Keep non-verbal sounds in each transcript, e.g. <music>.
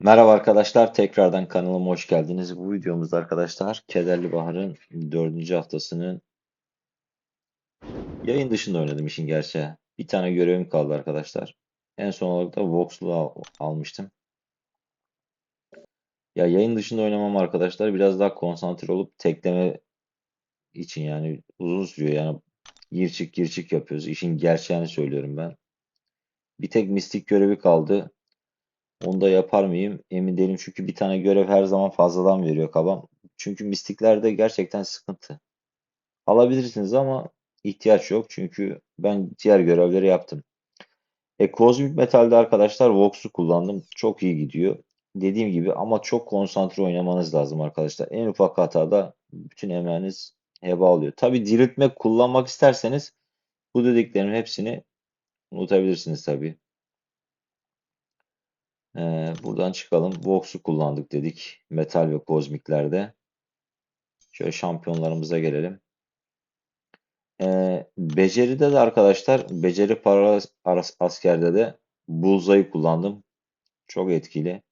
Merhaba arkadaşlar, tekrardan kanalıma hoş geldiniz. Bu videomuzda arkadaşlar Kederli Bahar'ın dördüncü haftasının yayın dışında oynadım işin gerçeği. Bir tane görevim kaldı arkadaşlar. En son olarak da Vox'lu al- almıştım. Ya yayın dışında oynamam arkadaşlar biraz daha konsantre olup tekleme için yani uzun sürüyor yani gir çık gir çık yapıyoruz. İşin gerçeğini söylüyorum ben. Bir tek mistik görevi kaldı. Onu da yapar mıyım? Emin değilim çünkü bir tane görev her zaman fazladan veriyor kabam. Çünkü mistiklerde gerçekten sıkıntı. Alabilirsiniz ama ihtiyaç yok çünkü ben diğer görevleri yaptım. E, Kozmik Metal'de arkadaşlar Vox'u kullandım. Çok iyi gidiyor. Dediğim gibi ama çok konsantre oynamanız lazım arkadaşlar. En ufak hatada bütün emeğiniz heba oluyor. Tabi diriltme kullanmak isterseniz bu dediklerimin hepsini unutabilirsiniz tabi. Ee, buradan çıkalım. Vox'u kullandık dedik. Metal ve kozmiklerde. Şöyle şampiyonlarımıza gelelim. Ee, beceride de arkadaşlar, beceri para askerde de Bullseye'yi kullandım. Çok etkili.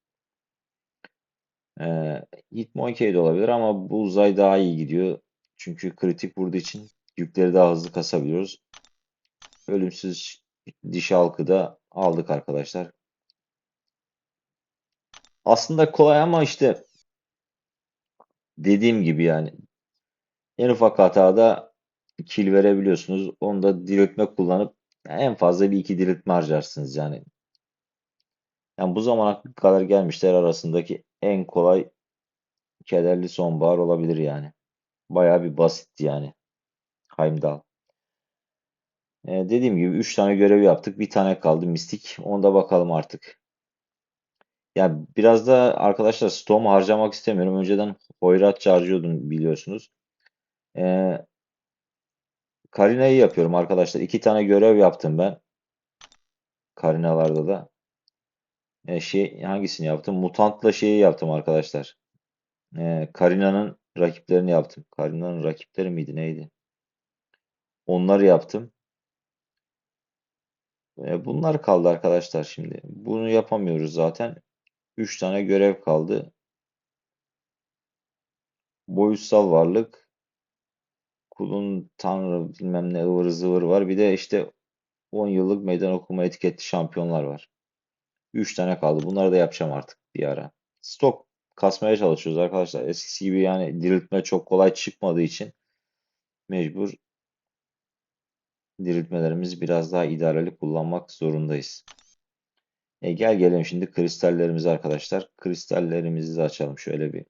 Ee, Hitmonkey de olabilir ama Bullseye daha iyi gidiyor. Çünkü kritik vurduğu için yükleri daha hızlı kasabiliyoruz. Ölümsüz diş halkı da aldık arkadaşlar. Aslında kolay ama işte dediğim gibi yani en ufak hatada kill verebiliyorsunuz. Onu da diriltme kullanıp en fazla bir iki diriltme harcarsınız yani. Yani bu zamana kadar gelmişler arasındaki en kolay kederli sonbahar olabilir yani. Bayağı bir basitti yani. Heimdall. Ee, dediğim gibi 3 tane görev yaptık. Bir tane kaldı mistik. Onda bakalım artık. Yani biraz da arkadaşlar Storm'u harcamak istemiyorum. Önceden Hoyrat harcıyordum biliyorsunuz. Ee, Karina'yı yapıyorum arkadaşlar. İki tane görev yaptım ben. Karinalarda da. Ee, şey hangisini yaptım? Mutantla şeyi yaptım arkadaşlar. Ee, Karina'nın rakiplerini yaptım. Karina'nın rakipleri miydi neydi? Onları yaptım. Ee, bunlar kaldı arkadaşlar şimdi. Bunu yapamıyoruz zaten. 3 tane görev kaldı. Boyutsal varlık, kulun tanrı bilmem ne ıvır zıvır var. Bir de işte 10 yıllık meydan okuma etiketli şampiyonlar var. 3 tane kaldı. Bunları da yapacağım artık bir ara. Stok kasmaya çalışıyoruz arkadaşlar. Eskisi gibi yani diriltme çok kolay çıkmadığı için mecbur diriltmelerimizi biraz daha idareli kullanmak zorundayız. E gel gelelim şimdi kristallerimizi arkadaşlar. Kristallerimizi de açalım. Şöyle bir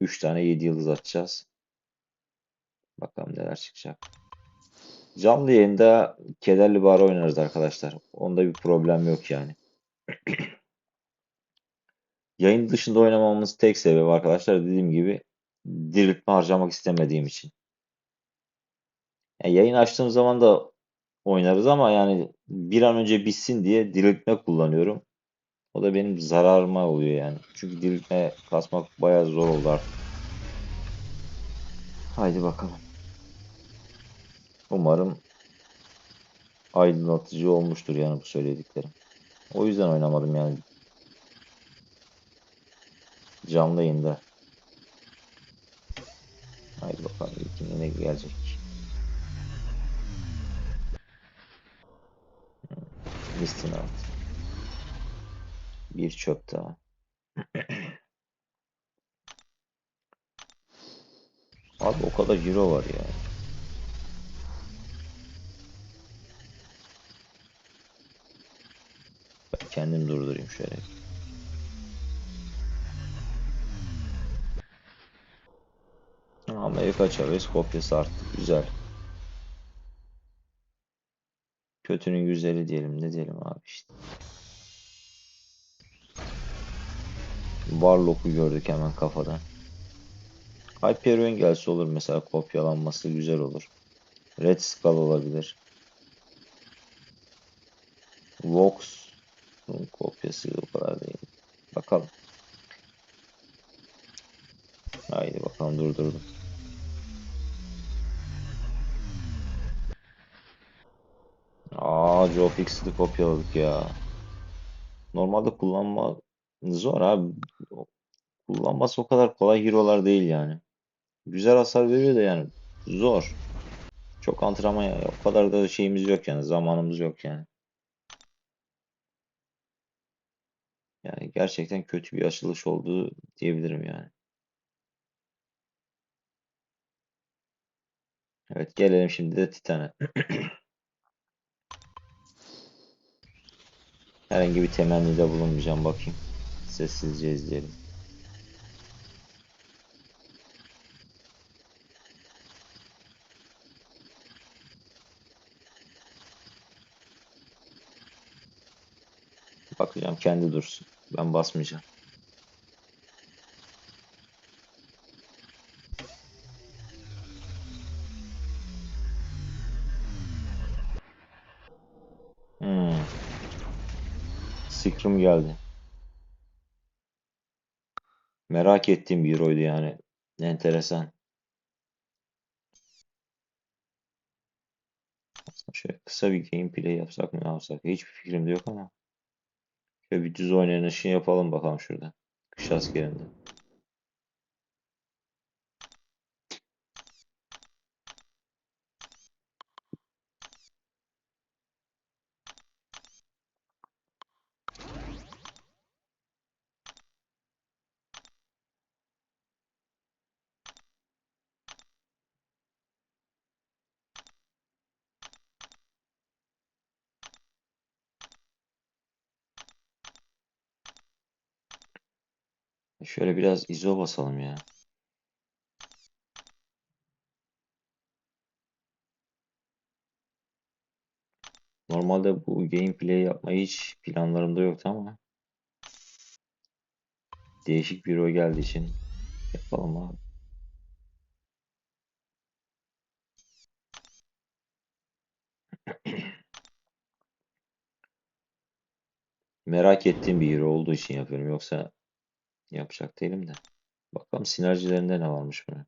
3 tane 7 yıldız açacağız. Bakalım neler çıkacak. Canlı yayında kederli bar oynarız arkadaşlar. Onda bir problem yok yani. <clears throat> Yayın dışında oynamamız tek sebebi arkadaşlar dediğim gibi diriltme harcamak istemediğim için. Yani yayın açtığım zaman da oynarız ama yani bir an önce bitsin diye diriltme kullanıyorum. O da benim zararıma oluyor yani. Çünkü diriltme kasmak bayağı zor oldu artık. Haydi bakalım. Umarım aydınlatıcı olmuştur yani bu söylediklerim. O yüzden oynamadım yani canlı yayında. Haydi bakalım ilkinde ne gelecek. Listin alt. Bir çöp daha. Abi o kadar euro var ya. Ben kendim durdurayım şöyle. Amerika Chavez kopyası arttı. Güzel. Kötünün güzeli diyelim. Ne diyelim abi işte. Warlock'u gördük hemen kafadan. Hyperion gelse olur mesela kopyalanması güzel olur. Red Skull olabilir. Vox kopyası o kadar değil. Bakalım. Haydi bakalım durdurdum. Joe Fixed'ı kopyaladık ya. Normalde kullanma Zor abi. Kullanması o kadar kolay hero'lar değil yani. Güzel hasar veriyor da yani zor. Çok antrenman ya. O kadar da şeyimiz yok yani. Zamanımız yok yani. Yani gerçekten kötü bir açılış oldu diyebilirim yani. Evet gelelim şimdi de Titan'a. <clears throat> Herhangi bir temennide bulunmayacağım bakayım. Sessizce izleyelim. Bakacağım kendi dursun. Ben basmayacağım. Scrum geldi. Merak ettiğim bir hero'ydu yani. Enteresan. Şöyle kısa bir gameplay yapsak mı ne yapsak? Hiçbir fikrim de yok ama. Şöyle bir düz oynanışı yapalım bakalım şurada. Kış askerinde. Şöyle biraz ISO basalım ya. Normalde bu gameplay yapmayı hiç planlarımda yoktu ama değişik bir hero geldiği için yapalım abi. <clears throat> Merak ettiğim bir hero olduğu için yapıyorum. Yoksa yapacak değilim de. Bakalım sinerjilerinde ne varmış bunun.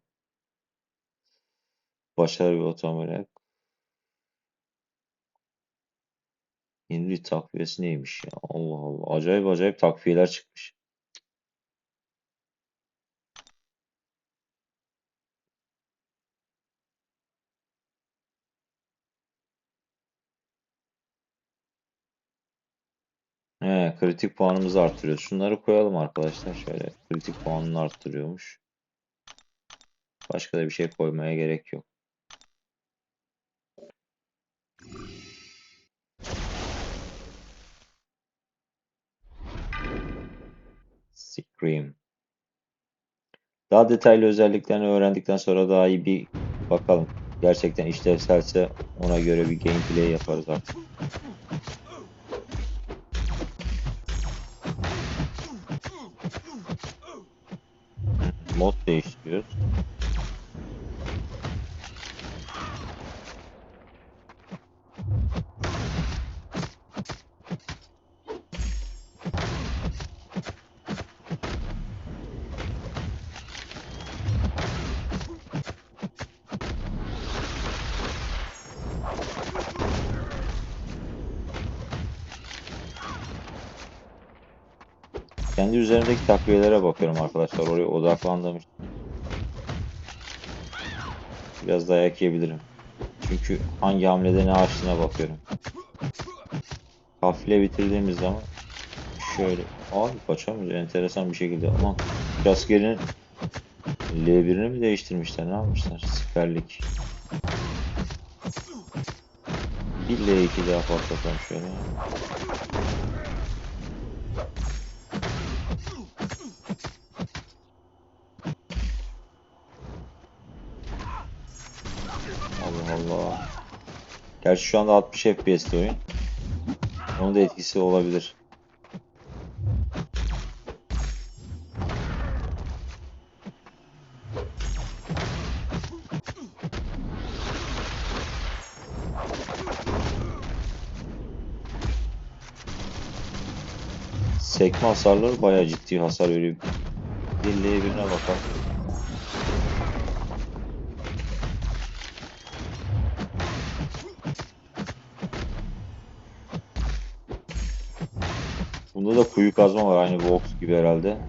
Başarı ve otomobil Henry takviyesi neymiş ya? Allah Allah. Acayip acayip takviyeler çıkmış. He, kritik puanımızı arttırıyor. Şunları koyalım arkadaşlar. Şöyle kritik puanını arttırıyormuş. Başka da bir şey koymaya gerek yok. Scream. Daha detaylı özelliklerini öğrendikten sonra daha iyi bir bakalım. Gerçekten işlevselse ona göre bir gameplay yaparız artık. Mod değiştiriyoruz. Kendi üzerindeki takviyelere bakıyorum arkadaşlar. Oraya odaklandığım için. Biraz dayak yiyebilirim. Çünkü hangi hamlede ne açtığına bakıyorum. Kafile bitirdiğimiz zaman şöyle abi kaçamıyoruz enteresan bir şekilde ama askerin L1'ini mi değiştirmişler ne yapmışlar siperlik bir L2 daha patlatalım şöyle Gerçi şu anda 60 FPS'te oyun onun da etkisi olabilir Sekme hasarları bayağı ciddi hasar veriyor. Bir L1'ine bakalım. Bunda da kuyu kazma var aynı Vox gibi herhalde.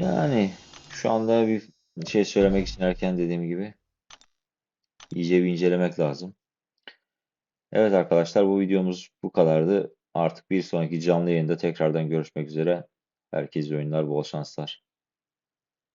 Yani şu anda bir şey söylemek için erken dediğim gibi iyice bir incelemek lazım. Evet arkadaşlar bu videomuz bu kadardı. Artık bir sonraki canlı yayında tekrardan görüşmek üzere. Herkese oyunlar, bol şanslar.